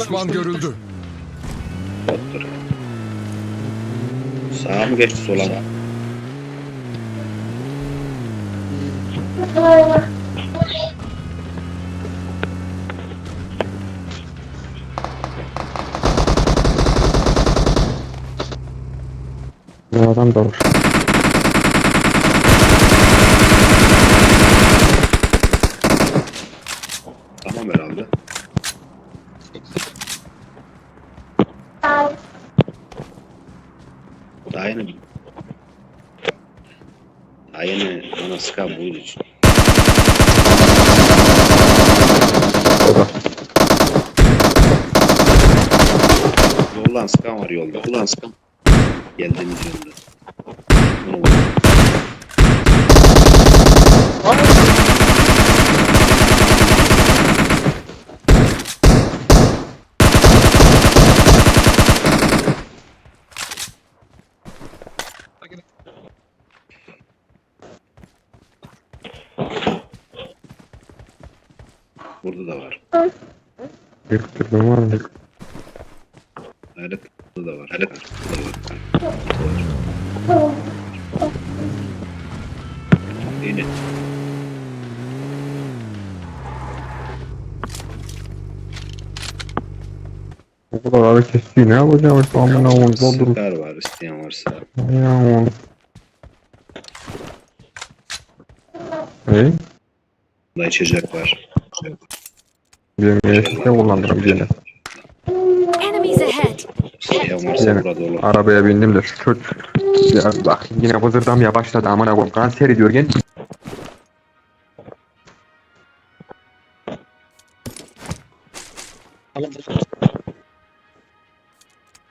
Düşman görüldü. Bottur. Sağa mı geçti sola mı? Bu adam da olur. Tamam herhalde. Daha yeni Daha yeni bana sıkan bu için. Yoldan sıkan var yolda. Yoldan sıkan. Geldiğimiz yolda. Ne oldu? Burada da var. Mı? Evet, burada da var. Burada da var. Yine. O kadar ara kesiyor. Ne yapacağım işte amına koyayım. Doldurup. Süper var isteyen varsa. Ya oğlum. Hey, Bunda içecek var. Mecliste kullanırım gene. Enemies ahead! Olur. arabaya bindim de şu. Ya bak yine vızırdamaya başladı amına koyayım. Kanser ediyor genç.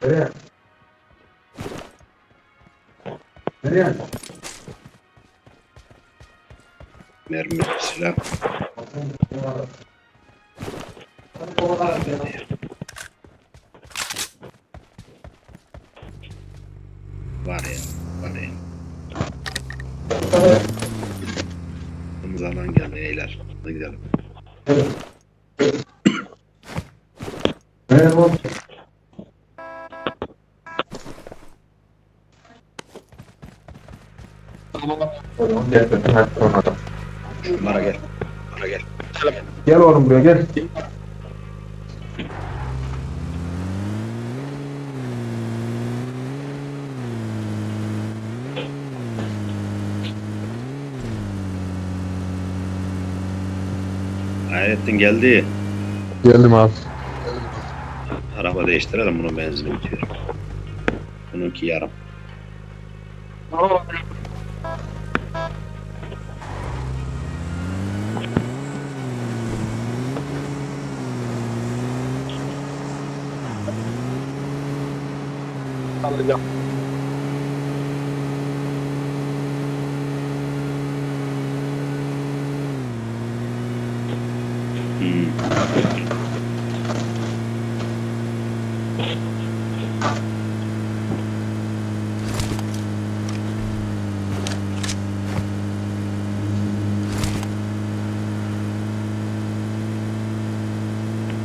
Nereye? Nereye? Mermi, silah. Var ya, var ya. Zaman geldi eyler. Hadi gidelim. Oğlum? Gel. Bana gel. Bana gel. Gel oğlum buraya gel. Hayrettin geldi. Geldim abi. Araba değiştirelim bunun benzini bitiyor. Bununki yarım. Hmm.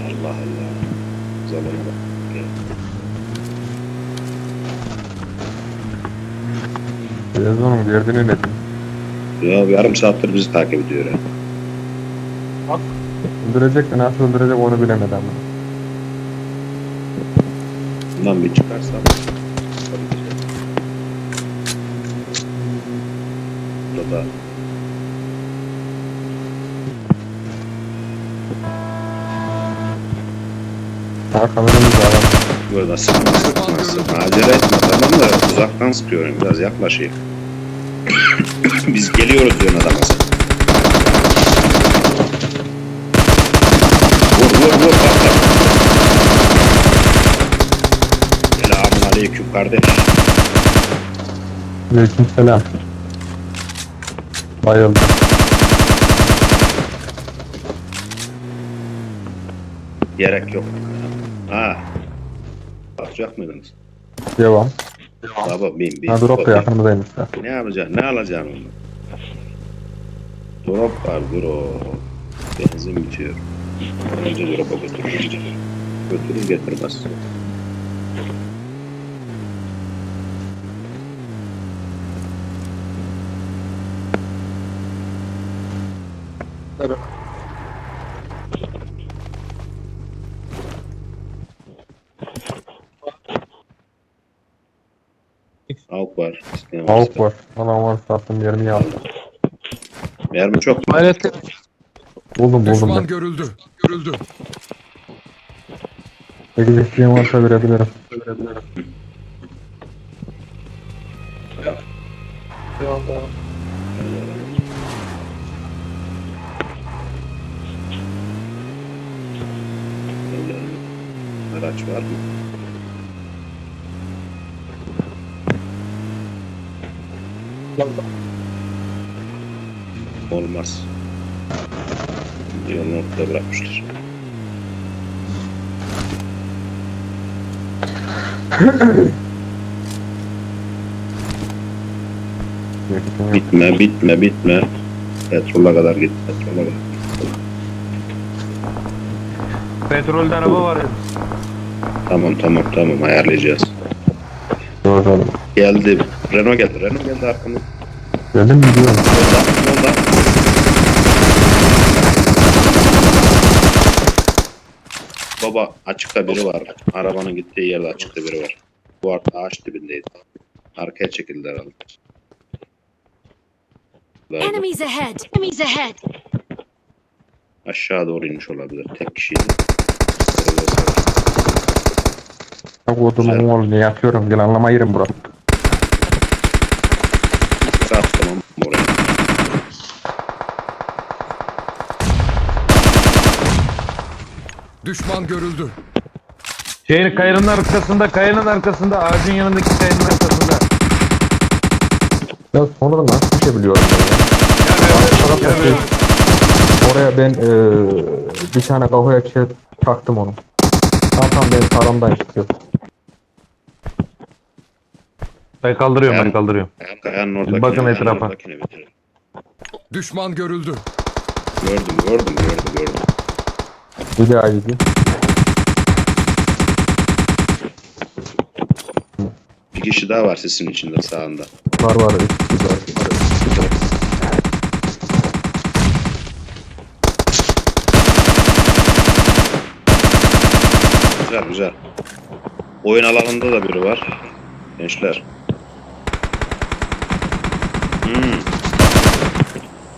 Allah Allah. Zamana bak. Gel. Biraz onun derdini nedir? Ya yarım saattir bizi takip ediyor ya. Öldürecek de nasıl öldürecek onu bilemedi ama. Bundan bir çıkarsam. Burada Arkalarımız da var. Burada sıkma sıkma sıkma. Acele etme tamam da uzaktan sıkıyorum biraz yaklaşayım. Biz geliyoruz diyorsun adama. Vur vur vur bak. Selamun aleyküm kardeş. Aleyküm selam. Bayıldım. Gerek yok. Ha. Bakacak mıydınız? Devam. Baba bin bin. Ha drop da Bakayım. yakınımızdaymış da. Ne yapacaksın? Ne alacaksın onu? Drop var drop. Benzin bitiyor. Önce drop'a götür. Götürür getirmez. Avuk var. isteyen. Avuk var. Bana var sattım yerimi aldım. Mermi çok. Hayretli. Buldum buldum Düşman ben. görüldü. Görüldü. Peki isteyen varsa verebilirim. Araç var mı? Olmaz. Yolun ortada bırakmışlar. Bitme, bitme, bitme. Petrola kadar git, petrola kadar. Petrolde araba var. Tamam, tamam, tamam ayarlayacağız. Doğru oğlum. Geldi. Renault geldi, Renault geldi arkamda. Geldim mi diyorum. Solda, solda. Baba açıkta biri var. Arabanın gittiği yerde açıkta biri var. Bu arada ağaç dibindeydi. Arkaya çekildi herhalde. Enemies ahead. Enemies ahead. aşağı doğru inmiş olabilir. Tek kişiydi. Bak oğlum ne yatıyorum gel anlama yerim bura. Sağ tamam oraya. Düşman görüldü. Şeyin kayanın arkasında, kayanın arkasında, ağacın yanındaki kayanın arkasında. Ya sonra nasıl düşebiliyorum ben ya? Evet. Oraya ben eee bir tane kafaya çek taktım onu. Tam tam benim paramdan çıkıyor. Ben kaldırıyorum, ben Yani- kaldırıyorum. Kayanın oradakini, Bakın kayanın etrafa. bitirin. Düşman görüldü. Gördüm, gördüm, gördüm, gördüm. Bir daha yedi. Bir kişi daha var sesin içinde sağında. Var var. üç kişi var. Güzel güzel. Oyun alanında da biri var. Gençler. Hmm.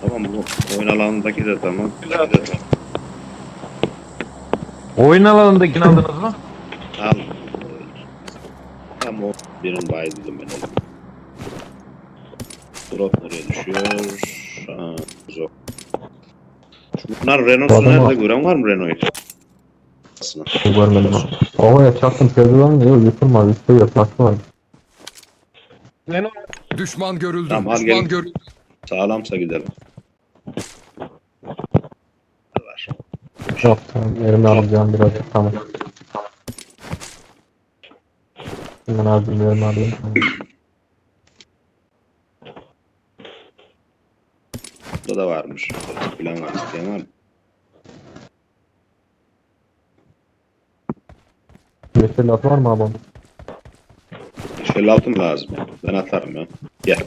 Tamam bu oyun alanındaki de tamam. Güzel de tamam. Oyun alanındakini aldınız mı? Al. Tam o birin bayıldım ben. Drop nereye düşüyor? Aa, zor. Bunlar Renault'su Adama- nerede gören var mı Renault'u? Aslında. Bu görmedim. Havaya çaktım pezdolan diyor yıkılmaz. Üstte yaplaşma. Düşman görüldü. Tamam, al Düşman gelin. görüldü. Sağlamsa gidelim. Yok tamam. Yerimi alacağım birazcık tamam. Hemen bir yerimi alayım. Burada da varmış. Plan var. isteyen var mı? Yeşil at var mı abi? Şöyle altın lazım. Ben atarım ya. Gel.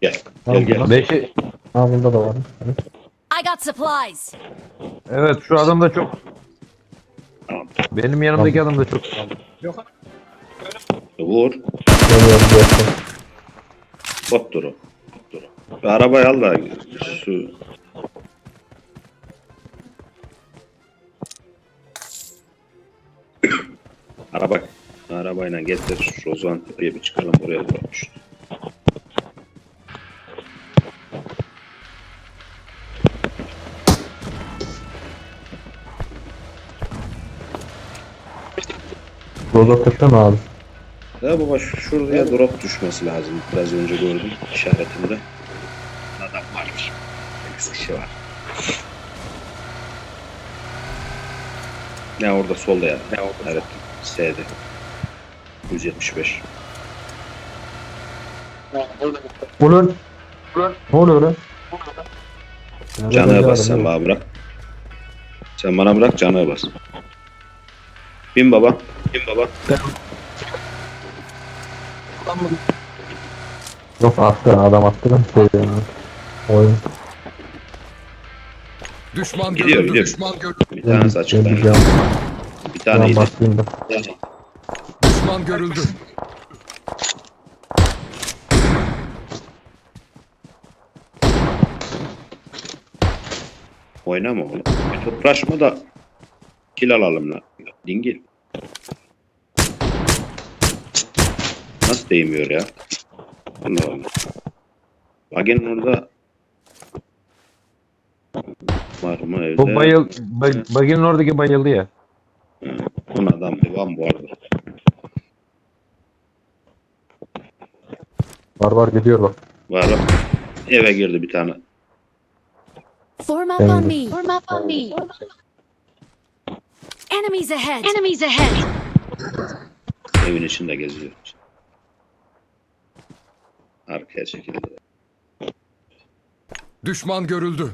Gel. Gel gel. Beşi. Ha bunda da var. I got supplies. Evet, şu adam da çok. Benim yanımdaki adam da çok. Vur. Geliyorum geçtim. Bot duru. Bot duru. Bir arabayı al da su. Araba. Arabayla getir. Rozan tepeye bir çıkalım buraya bırakmış. Rozoket'te mi abi? Ya baba şu- şuraya drop düşmesi lazım. Biraz önce gördüm işaretinde. Adam varmış. 8 kişi var. Ne orada solda ya. Ne orada? Evet. S'de. 175. Ulan. Ne oluyor lan? Canı bas sen bana bırak. Sen bana bırak canı bas. Bin baba. Bin baba. Yok attı adam attı da. Oyun. Düşman Gidiyor, görüldü. gidiyor. Düşman görüldü. Bir açıkta. Ben bir can, Bir tane can iyiydi. Düşman görüldü. Oynama oğlum. Bir topraşma da kill alalım lan. Dingil. Nasıl değmiyor ya? Allah Allah. Bagen'in orada var mı evde? Bu bayıl, bay, baginin oradaki bayıldı ya. Hı, Onun adam devam vardır. Var var gidiyor bak. Var bak. Eve girdi bir tane. Form up Enemy. on me. Form up on me. Enemies ahead. Enemies ahead. Evin içinde geziyor. Arkaya çekildi. Düşman görüldü.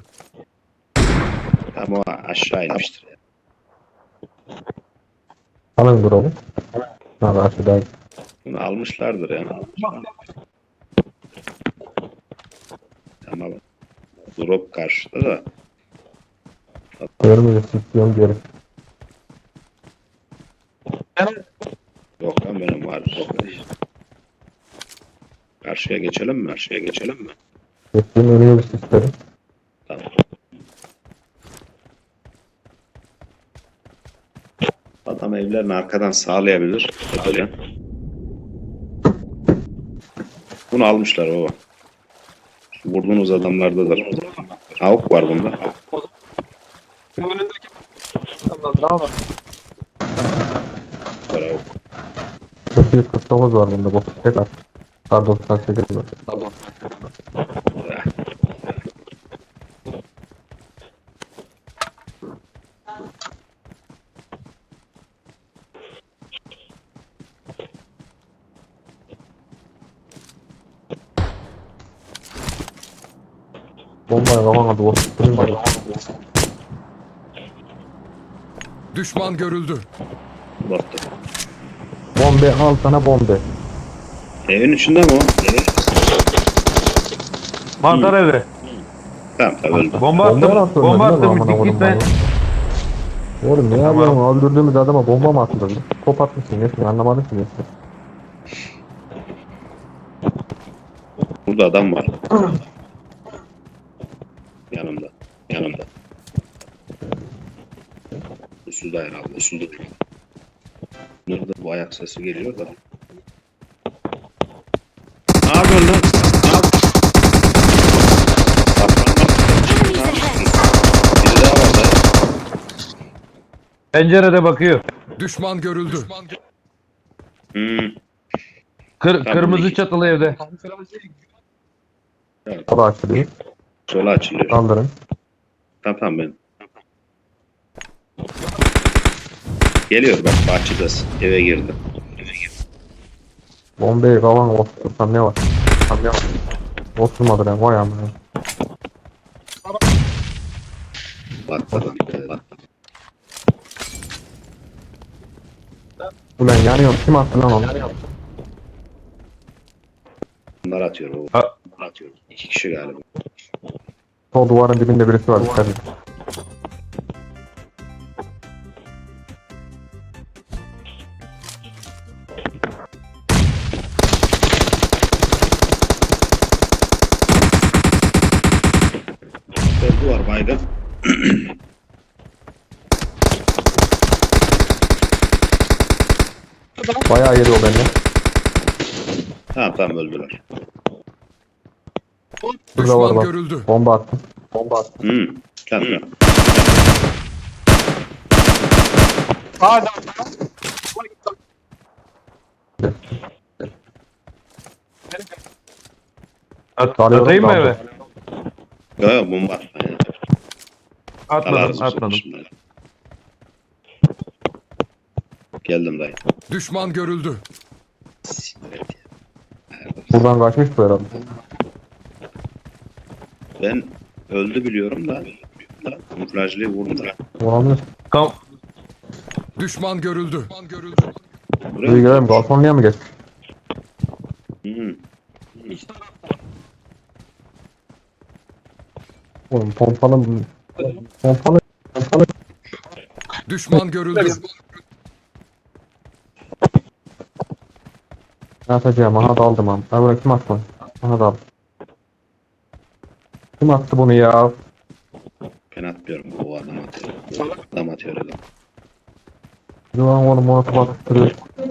Ama aşağı inmiştir. ya. Alın duralım. Ha karşıda. Bunu almışlardır yani. Tamam. Drop karşıda da. Görmüyor istiyorum geri. Yok lan benim var. Karşıya geçelim mi? Karşıya geçelim mi? Geçtiğim önüne bir isterim. Tamam. Adam evlerini arkadan sağlayabilir. Öyle. Bunu almışlar o. Şu vurduğunuz adamlardadır. Avuk var bunda. Var avuk. 449 var bunda bu. Tek at. Kar 98 var. Bombaya kafana. Benim var. Düşman görüldü. Battı. Bombe al sana bombe. Evin içinde mi o? Evet. Mantar evde. Tamam tamam öldü. Bomba attım. Bomba attın. Bomba lan, attım. amına koydum bana. Oğlum ne yapıyorsun? Öldürdüğümüz adama bomba mı atılır? Top atmışsın. Nesini anlamadım ki nesini. Burada adam var. Yanımda. Yanımda. Usulda herhalde. Usulda. Nerede bu ayak sesi geliyor da. Ne yapıyorsun lan? Pencerede bakıyor. Düşman görüldü. Hmm. Kır, Tamam, kırmızı iyi. çatılı evde. Kapı açılıyor. Sola açılıyor. Kaldırın. Tamam tamam ben. Geliyor bak bahçedesin. Eve girdi. Bombeyi kafana oturtsan ne var? Tam ne var? Oturmadı lan. Vay amına. Patladı. Patladı. Ulan yanıyor. Kim attı lan onu? Bunlar atıyor o. Ha. Bunlar atıyor. İki kişi galiba. Sol duvarın dibinde birisi var. Dikkat edin. Bayağı yedi o bende. Tamam tamam öldüler. Şurada var bak. görüldü. Bomba attım. Bomba attım. Hmm. Tamam. At, Arıyorum, atayım mı kaldı. eve? Yok yok bomba. Aynen. Atmadım atmadım. şimdi. Geldim dayı. Düşman görüldü. Buradan kaçmış bu herhalde. Ben öldü biliyorum da. Kamuflajlıyı vurdular. Vuramıyoruz. Kam Düşman görüldü. Buraya Buraya gelelim. Galfonluya mı geç? Hı. Oğlum pompalı pompalı pompalı Düşman görüldü. Ne yapacağım? Aha daldım am. Ha bunu kim attı? Aha daldım. Kim attı bunu ya? Ben atmıyorum. O adam atıyor. Adam atıyor adam. Yuvan onu muhatap atıp duruyor. Ne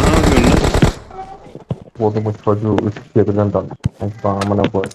yapıyorsun lan? Bu çocuğu üç kişiye birden daldı. Ben sana amına koyayım.